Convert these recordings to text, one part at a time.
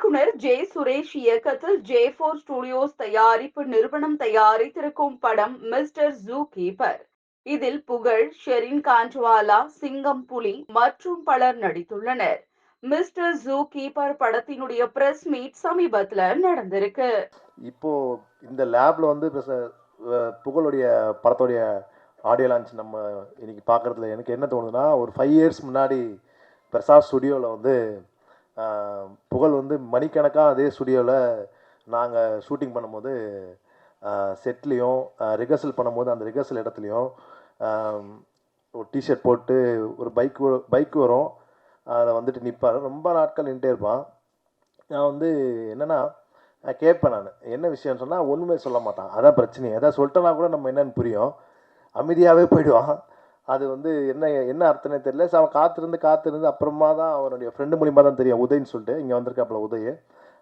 இயக்குனர் ஜே சுரேஷ் இயக்கத்தில் J four studios தயாரிப்பு நிறுவனம் தயாரித்திருக்கும் படம் மிஸ்டர் ஜூ கீப்பர் இதில் புகழ் ஷெரின் காஞ்சுவாலா சிங்கம் புலி மற்றும் பலர் நடித்துள்ளனர். மிஸ்டர் ஜூ கீப்பர் படத்தினுடைய பிரஸ் மீட் சமீபத்துல நடந்திருக்கு. இப்போ இந்த லேப்ல வந்து புகழுடைய படத்துடைய ஆடியோ லான்ச் நம்ம இன்னைக்கு பார்க்குறதுல எனக்கு என்ன தோணுதுன்னா ஒரு ஃபைவ் இயர்ஸ் முன்னாடி பிரசாத் ஸ்டுடியோவில் வந்து புகழ் வந்து மணிக்கணக்காக அதே ஸ்டுடியோவில் நாங்கள் ஷூட்டிங் பண்ணும்போது செட்லேயும் ரிஹர்சல் பண்ணும்போது அந்த ரிஹர்சல் இடத்துலையும் ஒரு டிஷர்ட் போட்டு ஒரு பைக் பைக் வரும். அதில் வந்துட்டு நிற்பார் ரொம்ப நாட்கள் நின்றுட்டே இருப்பான். நான் வந்து என்னென்னா நான் கேட்பேன் நான். என்ன விஷயம்னு சொன்னால் ஒன்றுமே சொல்ல மாட்டான். அதான் பிரச்சனை எதாவது சொல்லிட்டேன்னா கூட நம்ம என்னென்னு புரியும். அமைதியாகவே போயிடுவான். அது வந்து என்ன என்ன அர்த்தமே தெரியல. ஸோ அவன் காத்திருந்து காத்திருந்து அப்புறமா தான் அவனுடைய ஃப்ரெண்டு மூலியமாக தான் தெரியும். உதயன்னு சொல்லிட்டு இங்கே வந்திருக்காப்புல உதய்.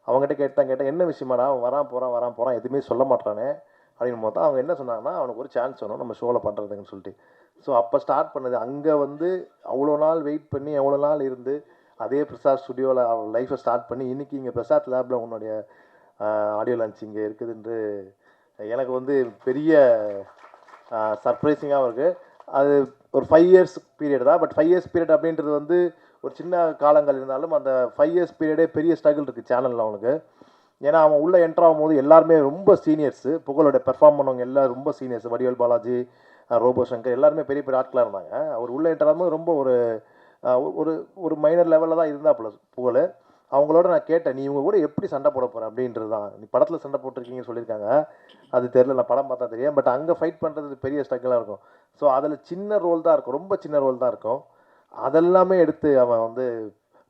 அவங்ககிட்ட கேட்டான் கேட்டேன் என்ன விஷயமாடா? அவன் வரான் போகிறான் வரான் போகிறான் எதுவுமே சொல்ல மாட்டானே அப்படின்னு போது அவங்க என்ன சொன்னாங்கன்னா அவனுக்கு ஒரு சான்ஸ் வேணும் நம்ம ஷோவில் பண்ணுறதுன்னு சொல்லிட்டு. ஸோ அப்போ ஸ்டார்ட் பண்ணது அங்கே வந்து அவ்வளோ நாள் வெயிட் பண்ணி எவ்வளோ நாள் இருந்து அதே பிரசாத் ஸ்டுடியோவில் அவன் லைஃப்பை ஸ்டார்ட் பண்ணி இன்றைக்கி இங்கே பிரசாத் லேபில் உன்னுடைய ஆடியோ லான்ச் இங்கே இருக்குதுன்று எனக்கு வந்து பெரிய சர்ப்ரைசிங்காகவும் இருக்குது அது ஒரு ஃபைவ் இயர்ஸ் பீரியட் தான். பட் ஃபைவ் இயர்ஸ் பீரியட் அப்படின்றது வந்து ஒரு சின்ன காலங்கள் இருந்தாலும் அந்த ஃபைவ் இயர்ஸ் பீரியடே பெரிய ஸ்ட்ரகிள் இருக்குது சேனலில் அவனுக்கு. ஏன்னா அவன் உள்ளே என்டர் ஆகும்போது எல்லாருமே ரொம்ப சீனியர்ஸு புகழோட பெர்ஃபார்ம் பண்ணவங்க எல்லாம் ரொம்ப சீனியர்ஸ் வடிவேல் பாலாஜி ரோபோ சங்கர் எல்லாருமே பெரிய பெரிய ஆட்களாக இருந்தாங்க. அவர் உள்ளே என்டர் ஆகும்போது ரொம்ப ஒரு ஒரு ஒரு மைனர் லெவலில் தான் இருந்தாப்புல புகழ். அவங்களோட நான் கேட்டேன் நீ இவங்க கூட எப்படி சண்டை போட போகிற அப்படின்றது தான் நீ படத்தில் சண்டை போட்டிருக்கீங்கன்னு சொல்லியிருக்காங்க. அது தெரியல நான் படம் பார்த்தா தெரியும். பட் அங்கே ஃபைட் பண்ணுறது பெரிய ஸ்ட்ரகிளாக இருக்கும். ஸோ அதில் சின்ன ரோல் தான் இருக்கும். ரொம்ப சின்ன ரோல் தான் இருக்கும். அதெல்லாமே எடுத்து அவன் வந்து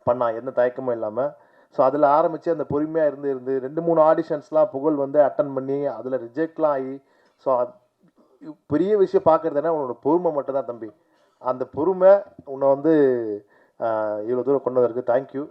பண்ணான். எந்த தயக்கமும் இல்லாமல் ஸோ அதில் ஆரம்பித்து அந்த பொறுமையாக இருந்து இருந்து ரெண்டு மூணு ஆடிஷன்ஸ்லாம் புகழ் வந்து அட்டன் பண்ணி அதில் ரிஜெக்ட்லாம் ஆகி ஸோ பெரிய விஷயம் பார்க்குறதுனா உன்னோட பொறுமை மட்டும்தான் தம்பி. அந்த பொறுமை உன்னை வந்து இவ்வளோ தூரம் கொண்டு வந்திருக்கு. தேங்க்யூ